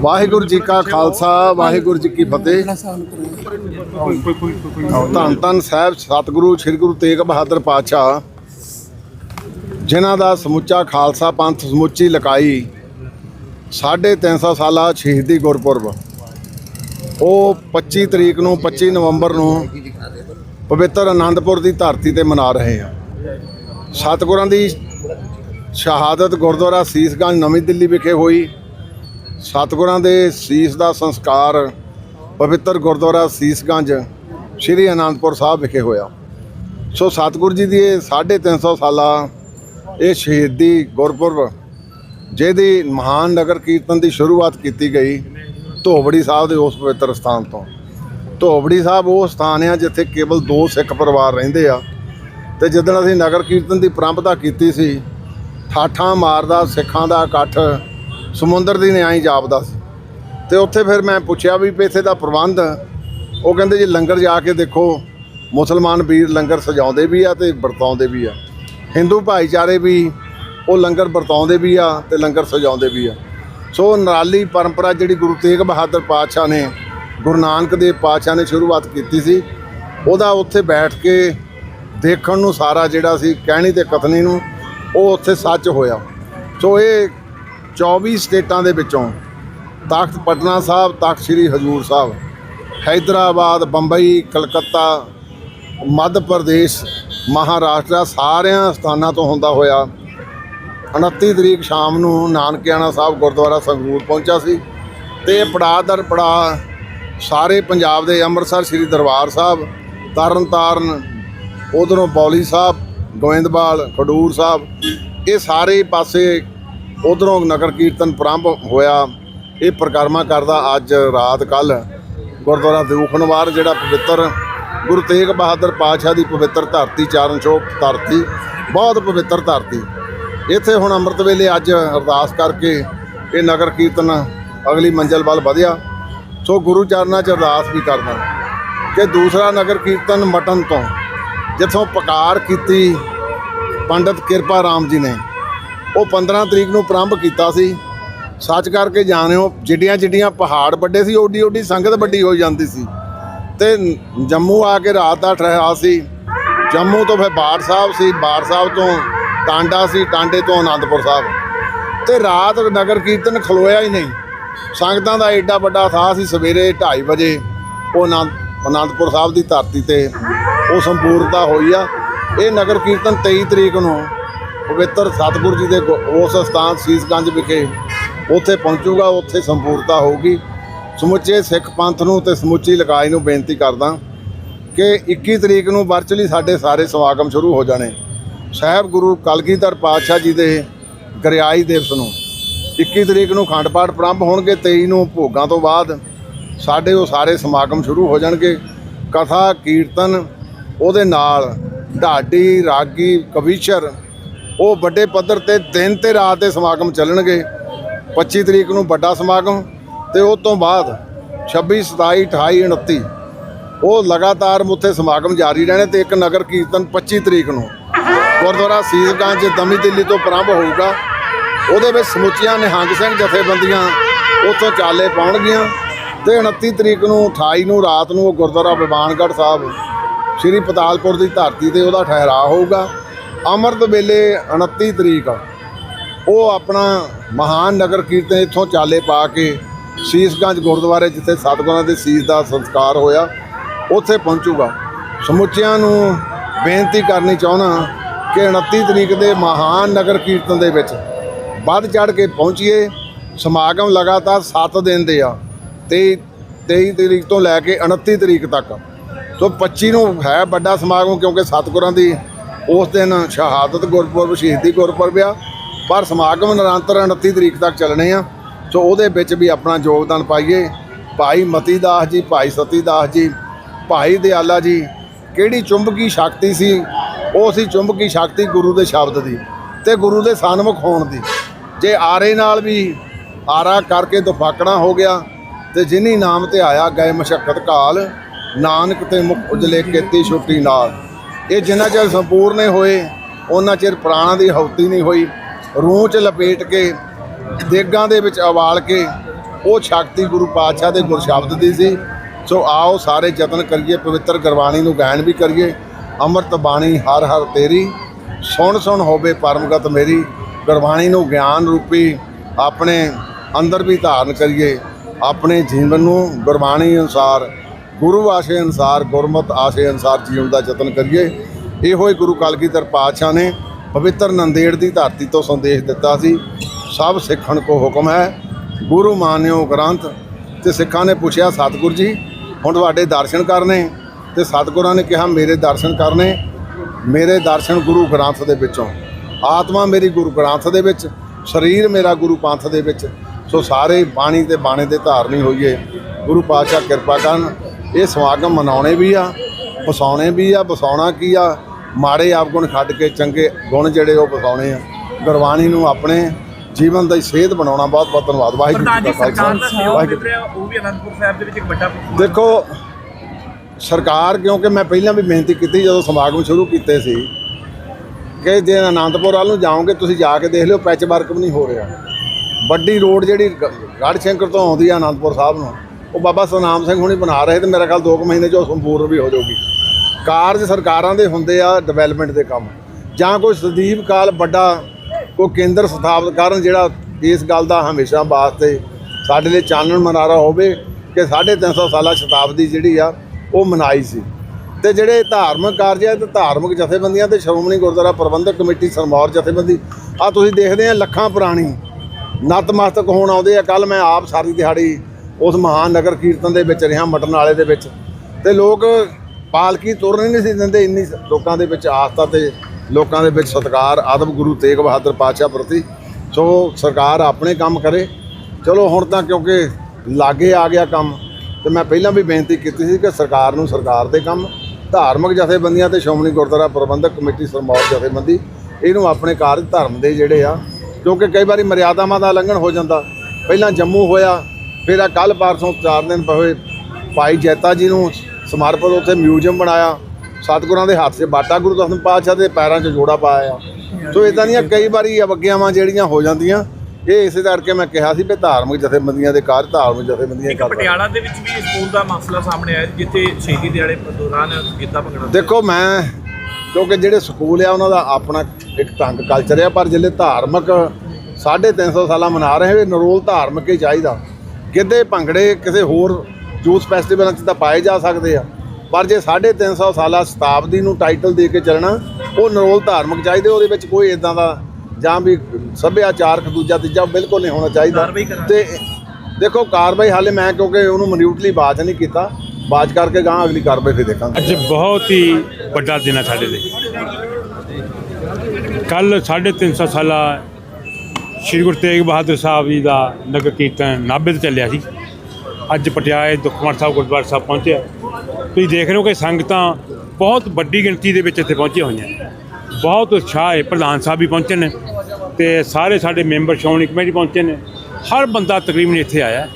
ਵਾਹਿਗੁਰੂ ਜੀ ਕਾ ਖਾਲਸਾ, ਵਾਹਿਗੁਰੂ ਜੀ ਕੀ ਫਤਿਹ। ਧੰਨ ਧੰਨ ਸਾਹਿਬ, ਸਤਿਗੁਰੂ, ਸ੍ਰੀ ਗੁਰੂ ਤੇਗ ਬਹਾਦਰ ਪਾਤਸ਼ਾਹ, ਜਿਨ੍ਹਾਂ ਦਾ ਸਮੁੱਚਾ ਖਾਲਸਾ ਪੰਥ ਸਮੁੱਚੀ ਲਕਾਈ 350 ਸਾਲਾ ਸ਼ਹੀਦੀ ਗੁਰਪੁਰਬ। ਉਹ 25 ਤਰੀਕ ਨੂੰ 25 ਨਵੰਬਰ ਨੂੰ ਪਵਿੱਤਰ ਆਨੰਦਪੁਰ ਦੀ ਧਰਤੀ ਤੇ ਮਨਾ ਰਹੇ ਹਾਂ ਸਤਿਗੁਰਾਂ ਦੀ ਸ਼ਹਾਦਤ ਗੁਰਦੁਆਰਾ ਸੀਸਗੰਜ ਨਵੀਂ ਦਿੱਲੀ ਵਿਖੇ ਹੋਈ। ਸਤਿਗੁਰਾਂ ਦੇ ਸੀਸ ਦਾ ਸੰਸਕਾਰ ਪਵਿੱਤਰ ਗੁਰਦੁਆਰਾ ਸੀਸਗੰਜ ਸ੍ਰੀ ਅਨੰਦਪੁਰ ਸਾਹਿਬ ਵਿਖੇ ਹੋਇਆ। ਸੋ ਸਤਿਗੁਰ ਜੀ ਦੀ ਇਹ 350 ਸਾਲਾ ਇਹ ਸ਼ਹੀਦੀ ਗੁਰਪੁਰਬ, ਜਿਹਦੀ ਮਹਾਨ ਨਗਰ ਕੀਰਤਨ ਦੀ ਸ਼ੁਰੂਆਤ ਕੀਤੀ ਗਈ ਧੋਬੜੀ ਸਾਹਿਬ ਦੇ ਉਸ ਪਵਿੱਤਰ ਸਥਾਨ ਤੋਂ। ਧੋਬੜੀ ਸਾਹਿਬ ਉਹ ਸਥਾਨ ਆ ਜਿੱਥੇ ਕੇਵਲ ਦੋ ਸਿੱਖ ਪਰਿਵਾਰ ਰਹਿੰਦੇ ਆ ਤੇ ਜਦੋਂ ਅਸੀਂ ਨਗਰ ਕੀਰਤਨ ਦੀ ਪ੍ਰੰਭਤਾ ਕੀਤੀ ਸੀ, ਠਾਠਾਂ ਮਾਰਦਾ ਸਿੱਖਾਂ ਦਾ ਇਕੱਠ ਸਮੁੰਦਰ ਦੀ ਨਿਆਈ ਜਾਪਦਾ ਸੀ। ਤੇ ਉੱਥੇ ਫਿਰ ਮੈਂ ਪੁੱਛਿਆ ਵੀ ਵੀ ਇੱਥੇ ਦਾ ਪ੍ਰਬੰਧ, ਉਹ ਕਹਿੰਦੇ ਜੀ ਲੰਗਰ ਜਾ ਕੇ ਦੇਖੋ, ਮੁਸਲਮਾਨ ਵੀਰ ਲੰਗਰ ਸਜਾਉਂਦੇ ਵੀ ਆ ਤੇ ਵਰਤਾਉਂਦੇ ਵੀ ਆ। ਹਿੰਦੂ ਭਾਈਚਾਰੇ ਵੀ ਉਹ ਲੰਗਰ ਵਰਤਾਉਂਦੇ ਵੀ ਆ ਤੇ ਲੰਗਰ ਸਜਾਉਂਦੇ ਵੀ ਆ। ਸੋ ਨਰਾਲੀ ਪਰੰਪਰਾ ਜਿਹੜੀ ਗੁਰੂ ਤੇਗ ਬਹਾਦਰ ਪਾਤਸ਼ਾਹ ਨੇ, ਗੁਰੂ ਨਾਨਕ ਦੇਵ ਪਾਤਸ਼ਾਹ ਨੇ ਸ਼ੁਰੂਆਤ ਕੀਤੀ ਸੀ, ਉਹਦਾ ਉੱਥੇ ਬੈਠ ਕੇ ਦੇਖਣ ਨੂੰ ਸਾਰਾ ਜਿਹੜਾ ਸੀ, ਕਹਿਣੀ ਤੇ ਕਥਨੀ ਨੂੰ, ਉਹ ਉੱਥੇ ਸੱਚ ਹੋਇਆ। ਸੋ ਇਹ 24 ਸਟੇਟਾਂ ਦੇ ਵਿੱਚੋਂ ਤਖਤ ਪਟਨਾ ਸਾਹਿਬ ਤਖਤ ਸ੍ਰੀ ਹਜੂਰ ਸਾਹਿਬ, ਹੈਦਰਾਬਾਦ, ਬੰਬਈ, ਕਲਕੱਤਾ, ਮੱਧ ਪ੍ਰਦੇਸ਼, ਮਹਾਰਾਸ਼ਟਰ ਸਾਰਿਆਂ ਸਥਾਨਾਂ ਤੋਂ ਹੁੰਦਾ ਹੋਇਆ 29 ਤਰੀਕ ਸ਼ਾਮ ਨੂੰ ਨਾਨਕਿਆਣਾ ਸਾਹਿਬ ਗੁਰਦੁਆਰਾ ਸੰਗਰੂਰ ਪਹੁੰਚਾ ਸੀ ਤੇ ਪੜਾਅ ਦਰ ਪੜਾਅ ਸਾਰੇ ਪੰਜਾਬ ਦੇ ਅੰਮ੍ਰਿਤਸਰ ਸ੍ਰੀ ਦਰਬਾਰ ਸਾਹਿਬ, ਤਰਨਤਾਰਨ, ਉਧਰੋਂ ਬੌਲੀ ਸਾਹਿਬ, ਗੋਇੰਦਵਾਲ, ਖਡੂਰ ਸਾਹਿਬ, ਇਹ ਸਾਰੇ ਪਾਸੇ ਉਧਰੋਂ ਨਗਰ ਕੀਰਤਨ ਪ੍ਰਾਰੰਭ ਹੋਇਆ। ਇਹ ਪ੍ਰਕਰਮਾ ਕਰਦਾ ਅੱਜ ਰਾਤ ਕੱਲ ਗੁਰਦੁਆਰਾ ਦੂਖਨਵਾਰ, ਜਿਹੜਾ ਪਵਿੱਤਰ ਗੁਰੂ ਤੇਗ ਬਹਾਦਰ ਪਾਤਸ਼ਾਹ ਦੀ ਪਵਿੱਤਰ ਧਰਤੀ, ਚਾਰਨ ਚੋਕ ਧਰਤੀ, ਬਹੁਤ ਪਵਿੱਤਰ ਧਰਤੀ। ਇੱਥੇ ਹੁਣ ਅੰਮ੍ਰਿਤ ਵੇਲੇ ਅੱਜ ਅਰਦਾਸ ਕਰਕੇ ਇਹ ਨਗਰ ਕੀਰਤਨ ਅਗਲੀ ਮੰਜ਼ਲ ਵੱਲ ਵਧਿਆ। ਸੋ ਗੁਰੂ ਚਰਨਾਂ 'ਚ ਅਰਦਾਸ ਵੀ ਕਰਦਾ। ਕਿ ਦੂਸਰਾ ਨਗਰ ਕੀਰਤਨ ਮਟਨ ਤੋਂ, ਜਿੱਥੋਂ ਪਕਾਰ ਕੀਤੀ ਪੰਡਤ ਕਿਰਪਾ ਰਾਮ ਜੀ ਨੇ। ਉਹ 15 ਤਰੀਕ ਨੂੰ ਪ੍ਰਾਰੰਭ ਕੀਤਾ ਸੀ। ਸੱਚ ਕਰਕੇ ਜਾਣਿਓ, ਜਿੱਡੀਆਂ ਜਿੱਡੀਆਂ ਪਹਾੜ ਵੱਡੇ ਸੀ, ਓਡੀ ਓਡੀ ਸੰਗਤ ਵੱਡੀ ਹੋ ਜਾਂਦੀ ਸੀ। ਤੇ ਜੰਮੂ ਆ ਕੇ ਰਾਤ ਦਾ ਠਹਿਰਾ ਸੀ। ਜੰਮੂ ਤੋਂ ਫਿਰ ਬਾੜ ਸਾਹਿਬ ਸੀ, ਬਾੜ ਸਾਹਿਬ ਤੋਂ ਟਾਂਡਾ ਸੀ, ਟਾਂਡੇ ਤੋਂ ਆਨੰਦਪੁਰ ਸਾਹਿਬ। ਤੇ ਰਾਤ ਨਗਰ ਕੀਰਤਨ ਖਲੋਇਆ ਹੀ ਨਹੀਂ। ਸੰਗਤਾਂ ਦਾ ਐਡਾ ਵੱਡਾ ਥਾਂ ਸੀ, ਸਵੇਰੇ 2:30 ਵਜੇ ਉਹ ਆਨੰਦ ਆਨੰਦਪੁਰ ਸਾਹਿਬ ਦੀ ਧਰਤੀ ਤੇ ਉਹ ਸੰਪੂਰਨਤਾ ਹੋਈ ਆ। ਇਹ ਨਗਰ ਕੀਰਤਨ 23 ਤਰੀਕ ਨੂੰ ਪਵਿੱਤਰ ਸਤਿਗੁਰੂ ਜੀ ਦੇ ਗੁ- ਉਸ ਸਥਾਨ ਸੀਸਗੰਜ ਵਿਖੇ ਉੱਥੇ ਪਹੁੰਚੂਗਾ, ਉੱਥੇ ਸੰਪੂਰਤਾ ਹੋਊਗੀ। ਸਮੁੱਚੇ ਸਿੱਖ ਪੰਥ ਨੂੰ ਤੇ ਸਮੁੱਚੀ ਲਕਾਈ ਨੂੰ ਬੇਨਤੀ ਕਰਦਾ ਕਿ 21 ਤਰੀਕ ਨੂੰ ਵਰਚੁਅਲੀ ਸਾਡੇ ਸਾਰੇ ਸਮਾਗਮ ਸ਼ੁਰੂ ਹੋ ਜਾਣੇ। ਸਾਹਿਬ ਗੁਰੂ ਕਲਗੀਧਰ ਪਾਤਸ਼ਾਹ ਜੀ ਦੇ ਗਰਿਆਈ ਦਿਵਸ ਨੂੰ। 21 ਤਰੀਕ ਨੂੰ ਖੰਡ ਪਾਠ ਪ੍ਰਾਰੰਭ ਹੋਣਗੇ 23 ਨੂੰ ਭੋਗਾਂ ਤੋਂ ਬਾਅਦ ਸਾਡੇ ਉਹ ਸਾਰੇ ਸਮਾਗਮ ਸ਼ੁਰੂ ਹੋ ਜਾਣਗੇ। ਕਥਾ, ਕੀਰਤਨ, ਉਹਦੇ ਨਾਲ ਢਾਡੀ, ਰਾਗੀ, ਕਵੀਸ਼ਰ ਉਹ ਵੱਡੇ ਪੱਧਰ ਤੇ ਦਿਨ ਤੇ ਰਾਤ ਦੇ ਸਮਾਗਮ ਚੱਲਣਗੇ। 25 ਤਰੀਕ ਨੂੰ ਵੱਡਾ ਸਮਾਗਮ ਤੇ ਉਸ ਤੋਂ ਬਾਅਦ 26 27 28 29 ਉਹ ਲਗਾਤਾਰ ਉੱਥੇ ਸਮਾਗਮ ਜਾਰੀ ਰਹਿਣੇ ਤੇ ਇੱਕ ਨਗਰ ਕੀਰਤਨ 25 ਤਰੀਕ ਨੂੰ। ਗੁਰਦੁਆਰਾ ਸੀਸਗੰਜ ਦਮੀ ਦਿੱਲੀ ਤੋਂ ਪ੍ਰਾਰੰਭ ਹੋਊਗਾ। ਉਹਦੇ ਵਿੱਚ ਸਮੁੱਚੀਆਂ ਨਿਹੰਗ ਸਿੰਘ ਜਥੇਬੰਦੀਆਂ ਉੱਥੋਂ ਚਾਲੇ ਪਾਉਣਗੀਆਂ ਤੇ 29 ਤਰੀਕ ਨੂੰ 28 ਨੂੰ ਰਾਤ ਨੂੰ ਉਹ ਗੁਰਦੁਆਰਾ ਬਿਮਾਨਗੜ੍ਹ ਸਾਹਿਬ, ਸ਼੍ਰੀ ਪਤਾਲਪੁਰ ਦੀ ਧਰਤੀ ਤੇ ਉਹਦਾ ਠਹਿਰਾ ਹੋਊਗਾ। ਅੰਮ੍ਰਿਤ ਵੇਲੇ 29 ਤਰੀਕ, ਉਹ ਆਪਣਾ ਮਹਾਨ ਨਗਰ ਕੀਰਤਨ ਇੱਥੋਂ ਚਾਲੇ ਪਾ ਕੇ ਸੀਸਗੰਜ ਗੁਰਦੁਆਰੇ ਜਿੱਥੇ ਸਤਿਗੁਰਾਂ ਦੇ ਸੀਸ ਦਾ ਸੰਸਕਾਰ ਹੋਇਆ, ਉੱਥੇ ਪਹੁੰਚੂਗਾ। ਸਮੁੱਚਿਆਂ ਨੂੰ ਬੇਨਤੀ ਕਰਨੀ ਚਾਹੁੰਦਾ ਕਿ 29 ਤਰੀਕ ਦੇ ਮਹਾਨ ਨਗਰ ਕੀਰਤਨ ਦੇ ਵਿੱਚ ਵੱਧ ਚੜ ਕੇ ਪਹੁੰਚੀਏ। ਸਮਾਗਮ ਲਗਾਤਾਰ 7 ਦਿਨ ਦੇ ਆ 23 23 ਤਰੀਕ ਤੋਂ ਲੈ ਕੇ 29 ਤਰੀਕ ਤੱਕ। ਸੋ 25 ਨੂੰ ਹੈ ਵੱਡਾ ਸਮਾਗਮ ਕਿਉਂਕਿ ਸਤਿਗੁਰਾਂ ਦੀ ਉਸ ਦਿਨ ਸ਼ਹਾਦਤ ਗੁਰਪੁਰਬ, ਸ਼ਹੀਦੀ ਗੁਰਪੁਰਬ ਆ। ਪਰ ਸਮਾਗਮ ਨਿਰੰਤਰ 29 ਤਰੀਕ ਤੱਕ ਚੱਲਣੇ ਆ। ਸੋ ਉਹਦੇ ਵਿੱਚ ਵੀ ਆਪਣਾ ਯੋਗਦਾਨ ਪਾਈਏ। ਭਾਈ ਮਤੀ ਦਾਸ ਜੀ, ਭਾਈ ਸਤੀ ਦਾਸ ਜੀ, ਭਾਈ ਦਿਆਲਾ ਜੀ, ਕਿਹੜੀ ਚੁੰਬਕੀ ਸ਼ਕਤੀ ਸੀ? ਉਹ ਸੀ ਚੁੰਬਕੀ ਸ਼ਕਤੀ ਗੁਰੂ ਦੇ ਸ਼ਬਦ ਦੀ ਤੇ ਗੁਰੂ ਦੇ ਸਨਮੁਖ ਹੋਣ ਦੀ। ਜੇ ਆਰੇ ਨਾਲ ਵੀ ਆਰਾ ਕਰਕੇ ਦੁਫਾਕਣਾ ਹੋ ਗਿਆ ਤੇ ਜਿਨੀ ਨਾਮ ਤੇ ਆਇਆ ਗਏ ਮਸ਼ਕਤ ਕਾਲ, ਨਾਨਕ ਤੇ ਮੁਖ ਉਜਲੇ ਕੀਤੀ ਛੁੱਟੀ ਨਾਲ। ਇਹ ਜਿੰਨਾ ਚਿਰ ਸੰਪੂਰਨ ਹੋਏ ਉਹਨਾਂ ਚਿਰ ਪ੍ਰਾਣਾਂ ਦੀ ਹਉਤੀ ਨਹੀਂ ਹੋਈ। ਰੂਹ ਚ ਲਪੇਟ ਕੇ, ਦੇਗਾਂ ਦੇ ਵਿੱਚ ਉਬਾਲ ਕੇ, ਉਹ ਸ਼ਕਤੀ ਗੁਰੂ ਪਾਤਸ਼ਾਹ ਦੇ ਗੁਰ ਸ਼ਬਦ ਦੀ ਸੀ। ਸੋ ਆਓ ਸਾਰੇ ਯਤਨ ਕਰੀਏ, ਪਵਿੱਤਰ ਗੁਰਬਾਣੀ ਨੂੰ ਗਾਇਨ ਵੀ ਕਰੀਏ। ਅੰਮ੍ਰਿਤ ਬਾਣੀ ਹਰ ਹਰ ਤੇਰੀ, ਸੁਣ ਸੁਣ ਹੋਵੇ ਪਰਮਗਤ ਮੇਰੀ। ਗੁਰਬਾਣੀ ਨੂੰ ਗਿਆਨ ਰੂਪੀ ਆਪਣੇ ਅੰਦਰ ਵੀ ਧਾਰਨ ਕਰੀਏ। ਆਪਣੇ ਜੀਵਨ ਨੂੰ ਗੁਰਬਾਣੀ ਅਨੁਸਾਰ ਗੁਰੂ ਆਸ਼ੇ ਅਨੁਸਾਰ, ਗੁਰਮਤ ਆਸ਼ੇ ਅਨੁਸਾਰ ਜੀਉਣ ਦਾ ਯਤਨ ਕਰੀਏ। ਇਹੋ ਹੀ ਗੁਰੂ ਕਲਗੀਧਰ ਪਾਤਸ਼ਾਹ ਨੇ ਪਵਿੱਤਰ ਨੰਦੇੜ ਦੀ ਧਰਤੀ ਤੋਂ ਸੰਦੇਸ਼ ਦਿੱਤਾ ਸੀ। ਸਭ ਸਿੱਖਣ ਕੋ ਹੁਕਮ ਹੈ। ਗੁਰੂ ਮਾਨਿਓ ਗ੍ਰੰਥ। ਤੇ ਸਿੱਖਾਂ ਨੇ ਪੁੱਛਿਆ, ਸਤਿਗੁਰ ਜੀ, ਹੁਣ ਤੁਹਾਡੇ ਦਰਸ਼ਨ ਕਰਨੇ? ਤੇ ਸਤਿਗੁਰਾਂ ਨੇ ਕਿਹਾ, ਮੇਰੇ ਦਰਸ਼ਨ ਕਰਨੇ। ਮੇਰੇ ਦਰਸ਼ਨ ਗੁਰੂ ਗ੍ਰੰਥ ਦੇ ਵਿੱਚੋਂ। ਆਤਮਾ ਮੇਰੀ ਗੁਰੂ ਗ੍ਰੰਥ ਦੇ ਵਿੱਚ, ਸਰੀਰ ਮੇਰਾ ਗੁਰੂ ਪੰਥ ਦੇ ਵਿੱਚ। ਸੋ ਸਾਰੇ ਬਾਣੀ ਤੇ ਬਾਣੇ ਦੇ ਧਾਰਨੀ ਹੋਈਏ। ਗੁਰੂ ਪਾਤਸ਼ਾਹ ਕਿਰਪਾ ਕਰਨ। ਇਹ ਸਮਾਗਮ ਮਨਾਉਣੇ ਵੀ ਆ ਵਸਾਉਣੇ ਵੀ ਆ ਵਸਾਉਣਾ ਕੀ ਆ? ਮਾੜੇ ਆਪਗੁਣ ਛੱਡ ਕੇ ਚੰਗੇ ਗੁਣ ਜਿਹੜੇ ਉਹ ਵਸਾਉਣੇ ਆ। ਗੁਰਬਾਣੀ ਨੂੰ ਆਪਣੇ ਜੀਵਨ ਦਾ ਸੇਧ ਬਣਾਉਣਾ ਬਹੁਤ ਬਹੁਤ ਧੰਨਵਾਦ। ਵਾਹਿਗੁਰੂ ਜੀ ਦਾ ਖਾਲਸਾ ਵਾਹਿਗੁਰੂ ਮਿਲ ਰਿਹਾ ਉਹ ਵੀ ਅਨੰਦਪੁਰ ਸਾਹਿਬ ਦੇ ਵਿੱਚ ਇੱਕ ਵੱਡਾ ਦੇਖੋ ਸਰਕਾਰ ਕਿਉਂਕਿ ਮੈਂ ਪਹਿਲਾਂ ਵੀ ਬੇਨਤੀ ਕੀਤੀ ਜਦੋਂ ਸਮਾਗਮ ਸ਼ੁਰੂ ਕੀਤੇ ਸੀ ਕਿ ਜੇ ਆਨੰਦਪੁਰ ਵੱਲ ਨੂੰ ਜਾਓਗੇ ਤੁਸੀਂ ਜਾ ਕੇ ਦੇਖ ਲਿਓ ਪੈਚ ਵਰਕ ਵੀ ਨਹੀਂ ਹੋ ਰਿਹਾ। ਵੱਡੀ ਰੋਡ ਜਿਹੜੀ ਗੜ ਸ਼ੰਕਰ ਤੋਂ ਆਉਂਦੀ ਆ ਆਨੰਦਪੁਰ ਸਾਹਿਬ ਨੂੰ ਉਹ ਬਾਬਾ ਸਤਨਾਮ ਸਿੰਘ ਹੁਣੀ ਬਣਾ ਰਹੇ ਤੇ ਮੇਰਾ ਖਿਆਲ 2 ਮਹੀਨੇ 'ਚ ਉਹ ਸੰਪੂਰਨ ਵੀ ਹੋ ਜਾਊਗੀ। ਕਾਰਜ ਸਰਕਾਰਾਂ ਦੇ ਹੁੰਦੇ ਆ ਡਿਵੈਲਪਮੈਂਟ ਦੇ ਕੰਮ। ਜਾਂ ਕੋਈ ਸਦੀਪ ਕਾਲ ਵੱਡਾ ਕੋਈ ਕੇਂਦਰ ਸਥਾਪਿਤ ਕਰਨ ਜਿਹੜਾ ਇਸ ਗੱਲ ਦਾ ਹਮੇਸ਼ਾ ਵਾਸਤੇ ਸਾਡੇ ਲਈ ਚਾਨਣ ਮਨਾਰਾ ਹੋਵੇ ਕਿ 350 ਸਾਲਾ ਸ਼ਤਾਬਦੀ ਜਿਹੜੀ ਆ ਉਹ ਮਨਾਈ ਸੀ। ਤੇ ਜਿਹੜੇ ਧਾਰਮਿਕ ਕਾਰਜ ਆ ਤੇ ਧਾਰਮਿਕ ਜਥੇਬੰਦੀਆਂ ਤੇ ਸ਼੍ਰੋਮਣੀ ਗੁਰਦੁਆਰਾ ਪ੍ਰਬੰਧਕ ਕਮੇਟੀ ਸਰਮੌਰ ਜਥੇਬੰਦੀ। ਆ ਤੁਸੀਂ ਦੇਖਦੇ ਆ ਲੱਖਾਂ ਪੁਰਾਣੀ ਨਤਮਸਤਕ ਹੋਣ ਆਉਂਦੇ ਆ। ਕੱਲ ਮੈਂ ਆਪ ਸਾਰੀ ਦਿਹਾੜੀ ਉਸ ਮਹਾਨ ਨਗਰ ਕੀਰਤਨ ਦੇ ਵਿੱਚ ਰਿਹਾ, ਮਟਨ ਵਾਲੇ ਦੇ ਵਿੱਚ। ਤੇ ਲੋਕ ਪਾਲਕੀ ਤੁਰਨ ਹੀ ਨਹੀਂ ਸੀ ਦਿੰਦੇ, ਇੰਨੀ ਲੋਕਾਂ ਦੇ ਵਿੱਚ ਆਸਥਾ ਤੇ ਲੋਕਾਂ ਦੇ ਵਿੱਚ ਸਤਿਕਾਰ, ਆਦਮ ਗੁਰੂ ਤੇਗ ਬਹਾਦਰ ਪਾਤਸ਼ਾਹ ਪ੍ਰਤੀ। ਸੋ ਸਰਕਾਰ ਆਪਣੇ ਕੰਮ ਕਰੇ। ਚਲੋ ਹੁਣ ਤਾਂ ਕਿਉਂਕਿ ਲਾਗੇ ਆ ਗਿਆ ਕੰਮ, ਤੇ ਮੈਂ ਪਹਿਲਾਂ ਵੀ ਬੇਨਤੀ ਕੀਤੀ ਸੀ ਕਿ ਸਰਕਾਰ ਨੂੰ ਸਰਕਾਰ ਦੇ ਕੰਮ, ਧਾਰਮਿਕ ਜਥੇਬੰਦੀਆਂ ਤੇ ਸ਼੍ਰੋਮਣੀ ਗੁਰਦੁਆਰਾ ਪ੍ਰਬੰਧਕ ਕਮੇਟੀ ਸਰਮੌਰ ਜਥੇਬੰਦੀ, ਇਹਨੂੰ ਆਪਣੇ ਕਾਰਜ ਧਰਮ ਦੇ ਜਿਹੜੇ ਆ, ਕਿਉਂਕਿ ਕਈ ਵਾਰੀ ਮਰਿਆਦਾਵਾਂ ਦਾ ਉਲੰਘਣ ਹੋ ਜਾਂਦਾ। ਪਹਿਲਾਂ ਜੰਮੂ ਹੋਇਆ ਫਿਰ ਆ ਕੱਲ ਪਰਸੋਂ ਚਾਰ ਦਿਨ ਹੋਏ ਭਾਈ ਜੈਤਾ ਜੀ ਨੂੰ ਸਮਰਪਿਤ ਉੱਥੇ ਮਿਊਜ਼ੀਅਮ ਬਣਾਇਆ। ਸਤਿਗੁਰਾਂ ਦੇ ਹੱਥ 'ਚ ਬਾਟਾ ਗੁਰੂ ਦਸਮ ਪਾਤਸ਼ਾਹ ਦੇ ਪੈਰਾਂ 'ਚ ਜੋੜਾ ਪਾਇਆ ਸੋ ਇਦਾਂ ਦੀਆਂ ਕਈ ਵਾਰੀ ਅਵਗਿਆਵਾਂ ਜਿਹੜੀਆਂ ਹੋ ਜਾਂਦੀਆਂ ਇਹ ਇਸੇ ਕਰਕੇ ਮੈਂ ਕਿਹਾ ਸੀ ਵੀ ਧਾਰਮਿਕ ਜਥੇਬੰਦੀਆਂ ਦੇ ਕਾਰਜ ਧਾਰਮਿਕ ਜਥੇਬੰਦੀਆਂ ਕਰ ਪਟਿਆਲਾ ਦੇ ਵਿੱਚ ਵੀ ਸਕੂਲ ਦਾ ਮਸਲਾ ਸਾਹਮਣੇ ਆਇਆ ਜਿੱਥੇ ਸ਼ਹੀਦੀ ਦਿਹਾੜੇ ਦੌਰਾਨ ਗਿੱਧਾ ਭੰਗੜਾ ਦੇਖੋ ਮੈਂ ਕਿਉਂਕਿ ਜਿਹੜੇ ਸਕੂਲ ਆ ਉਹਨਾਂ ਦਾ ਆਪਣਾ ਇੱਕ ਢੰਗ ਕਲਚਰ ਆ ਪਰ ਜਿਹੜੇ ਧਾਰਮਿਕ 350 ਸਾਲਾਂ ਮਨਾ ਰਹੇ ਨੇ ਨਰੋਲ ਧਾਰਮਿਕ ਹੀ ਚਾਹੀਦਾ। ਗਿੱਧੇ ਭੰਗੜੇ ਕਿਸੇ ਹੋਰ ਯੂਥ ਫੈਸਟੀਵਲਾਂ 'ਚ ਤਾਂ ਪਾਏ ਜਾ ਸਕਦੇ ਆ। ਪਰ ਜੇ 350 ਸਾਲਾ ਸ਼ਤਾਬਦੀ ਨੂੰ ਟਾਈਟਲ ਦੇ ਕੇ ਚੱਲਣਾ ਉਹ ਨਰੋਲ ਧਾਰਮਿਕ ਚਾਹੀਦੇ ਉਹਦੇ ਵਿੱਚ ਕੋਈ ਇਦਾਂ ਦਾ ਜਾਂ ਵੀ ਸੱਭਿਆਚਾਰਕ ਦੂਜਾ ਤੀਜਾ ਬਿਲਕੁਲ ਨਹੀਂ ਹੋਣਾ ਚਾਹੀਦਾ। ਤੇ ਦੇਖੋ ਕਾਰਵਾਈ ਹਾਲੇ ਮੈਂ ਕਿਉਂਕਿ ਉਹਨੂੰ ਮਿਨਿਊਟਲੀ ਬਾਤ ਨਹੀਂ ਕੀਤਾ ਬਾਤ ਕਰਕੇ ਗਾਂ ਅਗਲੀ ਕਾਰਵਾਈ ਫਿਰ ਦੇਖਾਂਗੇ। ਅੱਜ ਬਹੁਤ ਹੀ ਵੱਡਾ ਦਿਨ ਹੈ ਸਾਡੇ ਲਈ। ਕੱਲ 350 ਸਾਲਾ ਸ਼੍ਰੀ ਗੁਰੂ ਤੇਗ ਬਹਾਦਰ ਸਾਹਿਬ ਜੀ ਦਾ ਨਗਰ ਕੀਰਤਨ ਨਾਭੇ ਤੋਂ ਚੱਲਿਆ ਸੀ। ਅੱਜ ਪਟਿਆਲੇ ਦੁਖਮਰ ਸਾਹਿਬ ਗੁਰਦੁਆਰਾ ਸਾਹਿਬ ਪਹੁੰਚਿਆ। ਤੁਸੀਂ ਦੇਖ ਰਹੇ ਹੋ ਕਿ ਸੰਗਤਾਂ ਬਹੁਤ ਵੱਡੀ ਗਿਣਤੀ ਦੇ ਵਿੱਚ ਇੱਥੇ ਪਹੁੰਚੀਆਂ ਹੋਈਆਂ। ਬਹੁਤ ਉਤਸ਼ਾਹ ਹੈ ਪ੍ਰਧਾਨ ਸਾਹਿਬ ਵੀ ਪਹੁੰਚੇ ਨੇ ਤੇ ਸਾਰੇ ਸਾਡੇ ਮੈਂਬਰ ਸ਼੍ਰੋਮਣੀ ਕਮੇਟੀ ਪਹੁੰਚੇ ਨੇ। ਹਰ ਬੰਦਾ ਤਕਰੀਬਨ ਇੱਥੇ ਆਇਆ ਹੈ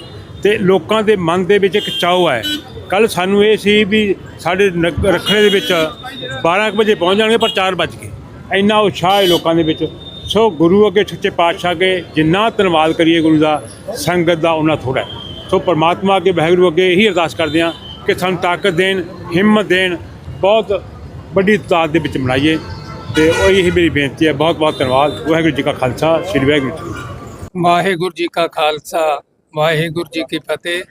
ਤੇ ਲੋਕਾਂ ਦੇ ਮਨ ਦੇ ਵਿੱਚ ਇੱਕ ਚਾਅ ਹੈ। ਕੱਲ ਸਾਨੂੰ ਇਹ ਸੀ ਵੀ ਸਾਡੇ ਨਗ- ਰੱਖੜੇ ਦੇ ਵਿੱਚ 12 ਕੁ ਵਜੇ ਪਹੁੰਚ ਜਾਣਗੇ ਪਰ 4 ਵੱਜ ਗਏ। ਇੰਨਾ ਉਤਸ਼ਾਹ ਹੈ ਲੋਕਾਂ ਦੇ ਵਿੱਚ। ਸੋ ਗੁਰੂ ਅੱਗੇ ਸੱਚੇ ਪਾਤਸ਼ਾਹ ਅੱਗੇ ਜਿੰਨਾ ਧੰਨਵਾਦ ਕਰੀਏ ਗੁਰੂ ਦਾ, ਸੰਗਤ ਦਾ ਉਹਨਾਂ ਥੋੜਾ ਸੋ ਪਰਮਾਤਮਾ ਅੱਗੇ, ਵਾਹਿਗੁਰੂ ਅੱਗੇ ਇਹੀ ਅਰਦਾਸ ਕਰਦੇ ਹਾਂ ਕਿ ਸਾਨੂੰ ਤਾਕਤ ਦੇਣ, ਹਿੰਮਤ ਦੇਣ, ਬਹੁਤ ਵੱਡੀ ਤਾਦਾਦ ਦੇ ਵਿੱਚ ਮਨਾਈਏ। ਤੇ ਉਹ ਇਹੀ ਮੇਰੀ ਬੇਨਤੀ ਹੈ, ਬਹੁਤ ਬਹੁਤ ਧੰਨਵਾਦ। ਵਾਹਿਗੁਰੂ ਜੀ ਕਾ ਖਾਲਸਾ, ਸ੍ਰੀ ਵਾਹਿਗੁਰੂ ਜੀ ਵਾਹਿਗੁਰੂ ਜੀ ਕਾ ਖਾਲਸਾ, ਵਾਹਿਗੁਰੂ ਜੀ ਕੀ ਫਤਿਹ।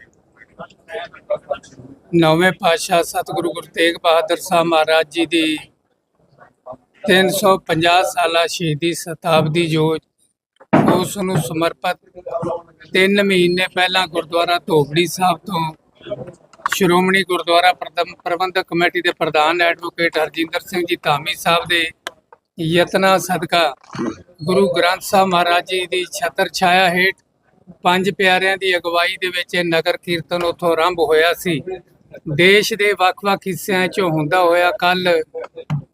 ਨੌਵੇਂ ਪਾਤਸ਼ਾਹ ਸਤਿਗੁਰੂ ਗੁਰੂ ਤੇਗ ਬਹਾਦਰ ਸਾਹਿਬ ਮਹਾਰਾਜ ਜੀ ਦੀ 350 ਸਾਲਾ ਸ਼ਹੀਦੀ ਸ਼ਤਾਬਦੀ ਜੋ ਉਸ ਨੂੰ ਸਮਰਪਿਤ 3 ਮਹੀਨੇ ਪਹਿਲਾਂ ਗੁਰਦੁਆਰਾ ਧੋਬੜੀ ਸਾਹਿਬ ਤੋਂ ਸ਼੍ਰੋਮਣੀ ਗੁਰਦੁਆਰਾ ਪ੍ਰਬੰਧ- ਪ੍ਰਬੰਧਕ ਕਮੇਟੀ ਦੇ ਪ੍ਰਧਾਨ ਐਡਵੋਕੇਟ ਹਰਜਿੰਦਰ ਸਿੰਘ ਜੀ ਧਾਮੀ ਸਾਹਿਬ ਦੇ ਯਤਨਾ ਸਦਕਾ ਗੁਰੂ ਗ੍ਰੰਥ ਸਾਹਿਬ ਮਹਾਰਾਜ ਜੀ ਦੀ ਛਤਰ ਛਾਇਆ ਹੇਠ ਪੰਜ ਪਿਆਰਿਆਂ ਦੀ ਅਗਵਾਈ ਦੇ ਵਿੱਚ ਇਹ ਨਗਰ ਕੀਰਤਨ ਉੱਥੋਂ ਆਰੰਭ ਹੋਇਆ ਸੀ। ਦੇਸ਼ ਦੇ ਵੱਖ-ਵੱਖ ਹਿੱਸਿਆਂ 'ਚੋਂ ਹੁੰਦਾ ਹੋਇਆ ਕੱਲ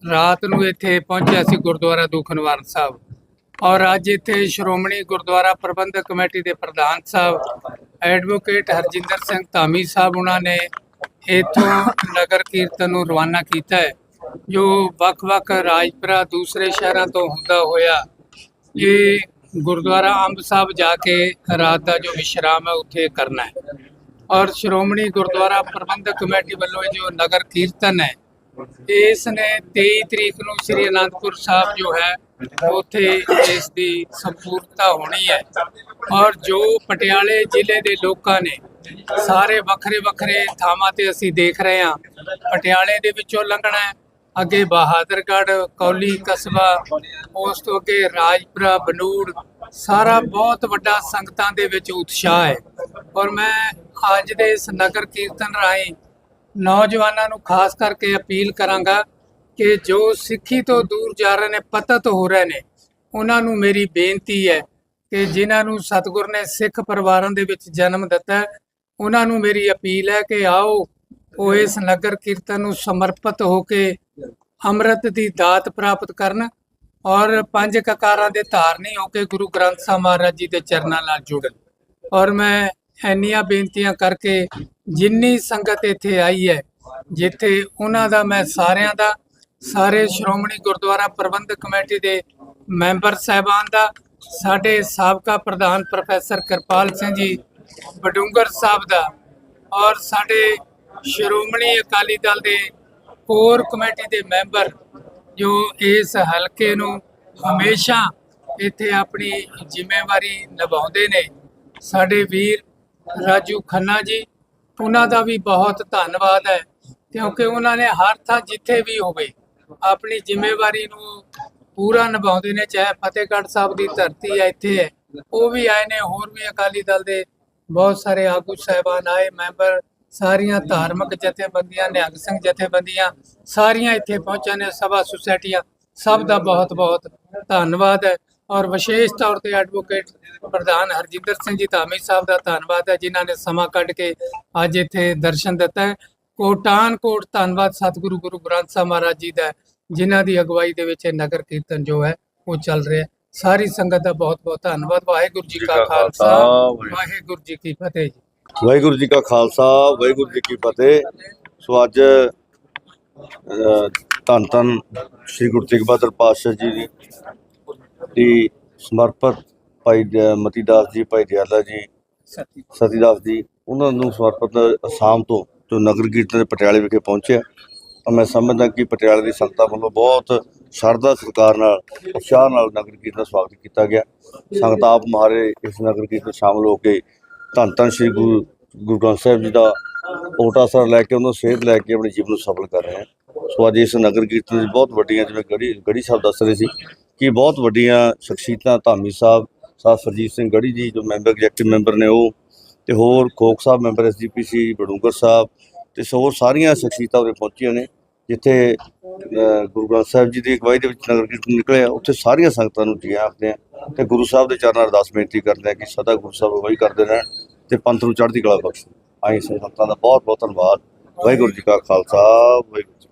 ਰਾਤ ਨੂੰ ਇੱਥੇ ਪਹੁੰਚਿਆ ਸੀ ਗੁਰਦੁਆਰਾ ਦੂਖਨਿਵਾਰਨ ਸਾਹਿਬ। ਔਰ ਅੱਜ ਇੱਥੇ ਸ਼੍ਰੋਮਣੀ ਗੁਰਦੁਆਰਾ ਪ੍ਰਬੰਧਕ ਕਮੇਟੀ ਦੇ ਪ੍ਰਧਾਨ ਸਾਹਿਬ, ਐਡਵੋਕੇਟ ਹਰਜਿੰਦਰ ਸਿੰਘ ਧਾਮੀ ਸਾਹਿਬ ਉਹਨਾਂ ਨੇ ਇੱਥੋਂ ਨਗਰ ਕੀਰਤਨ ਨੂੰ ਰਵਾਨਾ ਕੀਤਾ ਹੈ, ਜੋ ਵੱਖ-ਵੱਖ ਰਾਜਪੁਰਾ ਦੂਸਰੇ ਸ਼ਹਿਰਾਂ ਤੋਂ ਹੁੰਦਾ ਹੋਇਆ ਇਹ ਗੁਰਦੁਆਰਾ ਅੰਬ ਸਾਹਿਬ ਜਾ ਕੇ ਰਾਤ ਦਾ ਜੋ ਵਿਸ਼ਰਾਮ ਹੈ ਉੱਥੇ ਕਰਨਾ ਹੈ। ਔਰ ਸ਼੍ਰੋਮਣੀ ਗੁਰਦੁਆਰਾ ਪ੍ਰਬੰਧਕ ਕਮੇਟੀ ਵੱਲੋਂ ਇਹ ਜੋ ਨਗਰ ਕੀਰਤਨ ਹੈ ਇਸ ਨੇ 23 ਤਰੀਕ ਨੂੰ ਸ੍ਰੀ ਅਨੰਦਪੁਰ ਸਾਹਿਬ ਜੋ ਹੈ, ਉੱਥੇ ਇਸ ਦੀ ਸੰਪੂਰਨਤਾ ਹੋਣੀ ਹੈ। ਔਰ ਜੋ ਪਟਿਆਲੇ ਜ਼ਿਲ੍ਹੇ ਦੇ ਲੋਕਾਂ ਨੇ ਸਾਰੇ ਵੱਖਰੇ ਵੱਖਰੇ ਥਾਵਾਂ ਤੇ ਅਸੀਂ ਦੇਖ ਰਹੇ ਹਾਂ, ਪਟਿਆਲੇ ਦੇ ਵਿੱਚੋਂ ਲੰਘਣਾ ਹੈ, ਅੱਗੇ ਬਹਾਦਰਗੜ੍ਹ, ਕੌਲੀ ਕਸਬਾ, ਉਸ ਤੋਂ ਅੱਗੇ ਰਾਜਪੁਰਾ, ਬਨੂੜ, ਸਾਰਾ ਬਹੁਤ ਵੱਡਾ ਸੰਗਤਾਂ ਦੇ ਵਿੱਚ ਉਤਸ਼ਾਹ ਹੈ। ਔਰ ਮੈਂ ਅੱਜ ਦੇ ਇਸ ਨਗਰ ਕੀਰਤਨ ਰਾਹੀਂ ਨੌਜਵਾਨਾਂ ਨੂੰ ਖਾਸ ਕਰਕੇ ਅਪੀਲ ਕਰਾਂਗਾ ਕਿ ਜੋ ਸਿੱਖੀ ਤੋਂ ਦੂਰ ਜਾ ਰਹੇ ਨੇ, ਪਤਤ ਹੋ ਰਹੇ ਨੇ, ਉਹਨਾਂ ਨੂੰ ਮੇਰੀ ਬੇਨਤੀ ਹੈ ਕਿ ਜਿਨ੍ਹਾਂ ਨੂੰ ਸਤਿਗੁਰ ਨੇ ਸਿੱਖ ਪਰਿਵਾਰਾਂ ਦੇ ਵਿੱਚ ਜਨਮ ਦਿੱਤਾ ਉਹਨਾਂ ਨੂੰ ਮੇਰੀ ਅਪੀਲ ਹੈ ਕਿ ਆਓ ਉਹ ਇਸ ਨਗਰ ਕੀਰਤਨ ਨੂੰ ਸਮਰਪਿਤ ਹੋ ਕੇ ਅੰਮ੍ਰਿਤ ਦੀ ਦਾਤ ਪ੍ਰਾਪਤ ਕਰਨ ਔਰ ਪੰਜ ਕਕਾਰਾਂ ਦੇ ਧਾਰਨੀ ਹੋ ਕੇ ਗੁਰੂ ਗ੍ਰੰਥ ਸਾਹਿਬ ਮਹਾਰਾਜ ਜੀ ਦੇ ਚਰਨਾਂ ਨਾਲ ਜੁੜਨ। ਔਰ ਮੈਂ ਇੰਨੀਆਂ ਬੇਨਤੀਆਂ ਕਰਕੇ ਜਿੰਨੀ ਸੰਗਤ ਇੱਥੇ ਆਈ ਹੈ, ਜਿੱਥੇ ਉਹਨਾਂ ਦਾ ਮੈਂ ਸਾਰਿਆਂ ਦਾ, ਸਾਰੇ ਸ਼੍ਰੋਮਣੀ ਗੁਰਦੁਆਰਾ ਪ੍ਰਬੰਧਕ ਕਮੇਟੀ ਦੇ ਮੈਂਬਰ ਸਾਹਿਬਾਨ ਦਾ, ਸਾਡੇ ਸਾਬਕਾ ਪ੍ਰਧਾਨ ਪ੍ਰੋਫੈਸਰ ਕਿਰਪਾਲ ਸਿੰਘ ਜੀ, ਬਡੂੰਗਰ ਸਾਹਿਬ ਦਾ ਔਰ ਸਾਡੇ ਸ਼੍ਰੋਮਣੀ ਅਕਾਲੀ ਦਲ ਦੇ ਕੋਰ ਕਮੇਟੀ ਦੇ ਮੈਂਬਰ ਜੋ ਇਸ ਹਲਕੇ ਨੂੰ ਹਮੇਸ਼ਾ ਇੱਥੇ ਆਪਣੀ ਜ਼ਿੰਮੇਵਾਰੀ ਨਿਭਾਉਂਦੇ ਨੇ, ਸਾਡੇ ਵੀਰ ਰਾਜੂ ਖੰਨਾ ਜੀ ਉਹਨਾਂ ਦਾ ਵੀ ਬਹੁਤ ਧੰਨਵਾਦ ਹੈ, ਕਿਉਂਕਿ ਉਹਨਾਂ ਨੇ ਹਰ ਥਾਂ ਜਿੱਥੇ ਵੀ ਹੋਵੇ ਆਪਣੀ ਜ਼ਿੰਮੇਵਾਰੀ ਨੂੰ ਪੂਰਾ ਨਿਭਾਉਂਦੇ ਨੇ, ਚਾਹੇ ਫਤਿਹਗੜ੍ਹ ਸਾਹਿਬ ਦੀ ਧਰਤੀ ਹੈ, ਇੱਥੇ ਹੈ। ਉਹ ਵੀ ਆਏ ਨੇ, ਹੋਰ ਵੀ ਅਕਾਲੀ ਦਲ ਦੇ ਬਹੁਤ ਸਾਰੇ ਆਗੂ ਸਾਹਿਬਾਨ ਆਏ, ਮੈਂਬਰ ਸਾਰੀਆਂ ਧਾਰਮਿਕ ਜਥੇਬੰਦੀਆਂ, ਨਿਹੰਗ ਸਿੰਘ ਜਥੇਬੰਦੀਆਂ ਸਾਰੀਆਂ ਇੱਥੇ ਪਹੁੰਚੇ ਨੇ, ਸਭਾ ਸੁਸਾਇਟੀਆਂ, ਸਭ ਦਾ ਬਹੁਤ ਬਹੁਤ ਧੰਨਵਾਦ ਹੈ। ਔਰ ਵਿਸ਼ੇਸ਼ ਤੌਰ ਤੇ ਐਡਵੋਕੇਟ ਪ੍ਰਧਾਨ ਹਰਜਿੰਦਰ ਸਿੰਘ ਜੀ ਧਾਮੀ ਸਾਹਿਬ ਦਾ ਧੰਨਵਾਦ ਹੈ, ਜਿਨ੍ਹਾਂ ਨੇ ਸਮਾਂ ਕੱਢ ਕੇ ਅੱਜ ਇੱਥੇ ਦਰਸ਼ਨ ਦਿੱਤਾ ਹੈ। ਕੋਟਾਨ ਕੋਟ ਧੰਨਵਾਦ ਸਤਿਗੁਰੂ ਗੁਰੂ ਗ੍ਰੰਥ ਸਾਹਿਬ ਮਹਾਰਾਜ ਜੀ ਦਾ, ਜਿਨ੍ਹਾਂ ਦੀ ਅਗਵਾਈ ਦੇ ਵਿੱਚ ਇਹ ਨਗਰ ਕੀਰਤਨ ਜੋ ਹੈ, ਉਹ ਚੱਲ ਰਿਹਾ ਸਾਰੀ ਸੰਗਤ ਦਾ ਬਹੁਤ ਬਹੁਤ ਧੰਨਵਾਦ। ਵਾਹਿਗੁਰੂ ਜੀ ਕਾ ਖਾਲਸਾ, ਵਾਹਿਗੁਰੂ ਜੀ ਕੀ ਫਤਿਹ ਜੀ। ਵਾਹਿਗੁਰੂ ਜੀ ਕਾ ਖਾਲਸਾ, ਵਾਹਿਗੁਰੂ ਜੀ ਕੀ ਫਤਿਹ। ਸੋ ਅੱਜ ਧੰਨ ਧੰਨ ਸ੍ਰੀ ਗੁਰੂ ਤੇਗ ਬਹਾਦਰ ਪਾਤਸ਼ਾਹ ਜੀ ਦੀ ਦੀ ਸਮਰਪਿਤ ਭਾਈ ਦ- ਮਤੀਦਾਸ ਜੀ ਭਾਈ ਦਿਆਲਾ ਜੀ ਸਤਿ ਸਤੀਦਾਸ ਜੀ ਉਹਨਾਂ ਨੂੰ ਸਮਰਪਿਤ ਅਸਾਮ ਤੋਂ ਜੋ ਨਗਰ ਕੀਰਤਨ ਦੇ ਪਟਿਆਲੇ ਵਿਖੇ ਪਹੁੰਚਿਆ ਤਾਂ ਮੈਂ ਸਮਝਦਾ ਕਿ ਪਟਿਆਲੇ ਦੀ ਸੰਗਤਾਂ ਵੱਲੋਂ ਬਹੁਤ ਸ਼ਰਧਾ ਸਤਿਕਾਰ ਨਾਲ ਉਤਸ਼ਾਹ ਨਾਲ ਨਗਰ ਕੀਰਤਨ ਦਾ ਸਵਾਗਤ ਕੀਤਾ ਗਿਆ। ਸੰਗਤਾਂ ਆਪ ਮਾਰੇ ਇਸ ਨਗਰ ਕੀਰਤਨ ਸ਼ਾਮਲ ਹੋ ਕੇ ਧੰਨ ਧੰਨ ਸ੍ਰੀ ਗੁਰੂ ਗੁਰੂ ਗ੍ਰੰਥ ਸਾਹਿਬ ਜੀ ਦਾ ਓਟਾ ਸਰ ਲੈ ਕੇ ਉਹਨਾਂ ਸੇਧ ਲੈ ਕੇ ਆਪਣੇ ਜੀਵਨ ਨੂੰ ਸਫਲ ਕਰ ਰਹੇ ਹਨ ਸੋ ਅੱਜ ਇਸ ਨਗਰ ਕੀਰਤਨ ਵਿੱਚ ਬਹੁਤ ਵੱਡੀਆਂ ਜਿਵੇਂ ਗੜੀ ਗੜੀ ਸਾਹਿਬ ਦੱਸ ਰਹੇ ਸੀ ਕਿ ਬਹੁਤ ਵੱਡੀਆਂ ਸ਼ਖਸੀਅਤਾਂ ਧਾਮੀ ਸਾਹਿਬ ਸਾਹਿਬ ਸਰਜੀਤ ਸਿੰਘ ਗੜੀ ਜੀ, ਜੋ ਮੈਂਬਰ, ਐਗਜ਼ੈਕਟਿਵ ਮੈਂਬਰ ਨੇ ਉਹ, ਤੇ ਹੋਰ ਖੋਖ ਸਾਹਿਬ ਮੈਂਬਰ ਐਸਜੀਪੀਸੀ ਬਡੂੰਗਰ ਸਾਹਿਬ, ਤੇ ਹੋਰ ਸਾਰੀਆਂ ਸ਼ਖਸੀਅਤਾਂ ਉਰੇ ਪਹੁੰਚੀਆਂ ਨੇ, ਜਿੱਥੇ ਗੁਰੂ ਗ੍ਰੰਥ ਸਾਹਿਬ ਜੀ ਦੀ ਅਗਵਾਈ ਦੇ ਵਿੱਚ ਨਗਰ ਕੀਰਤਨ ਨਿਕਲਿਆ ਉੱਥੇ ਸਾਰੀਆਂ ਸੰਗਤਾਂ ਨੂੰ ਜੀ ਆਖਦੇ ਆ, ਤੇ ਗੁਰੂ ਸਾਹਿਬ ਦੇ ਚਰਨਾਂ ਅਰਦਾਸ ਬੇਨਤੀ ਕਰਦੇ ਆ ਕਿ ਸਦਾ ਗੁਰੂ ਸਾਹਿਬ ਅਗਵਾਈ ਕਰਦੇ ਰਹਿਣ, ਤੇ ਪੰਥ ਨੂੰ ਚੜ੍ਹਦੀ ਕਲਾ ਬਖਸ਼ਣ। ਆਈ ਸੰਗਤਾਂ ਦਾ ਬਹੁਤ ਬਹੁਤ ਧੰਨਵਾਦ। ਵਾਹਿਗੁਰੂ ਜੀ ਕਾ ਖਾਲਸਾ, ਵਾਹਿਗੁਰੂ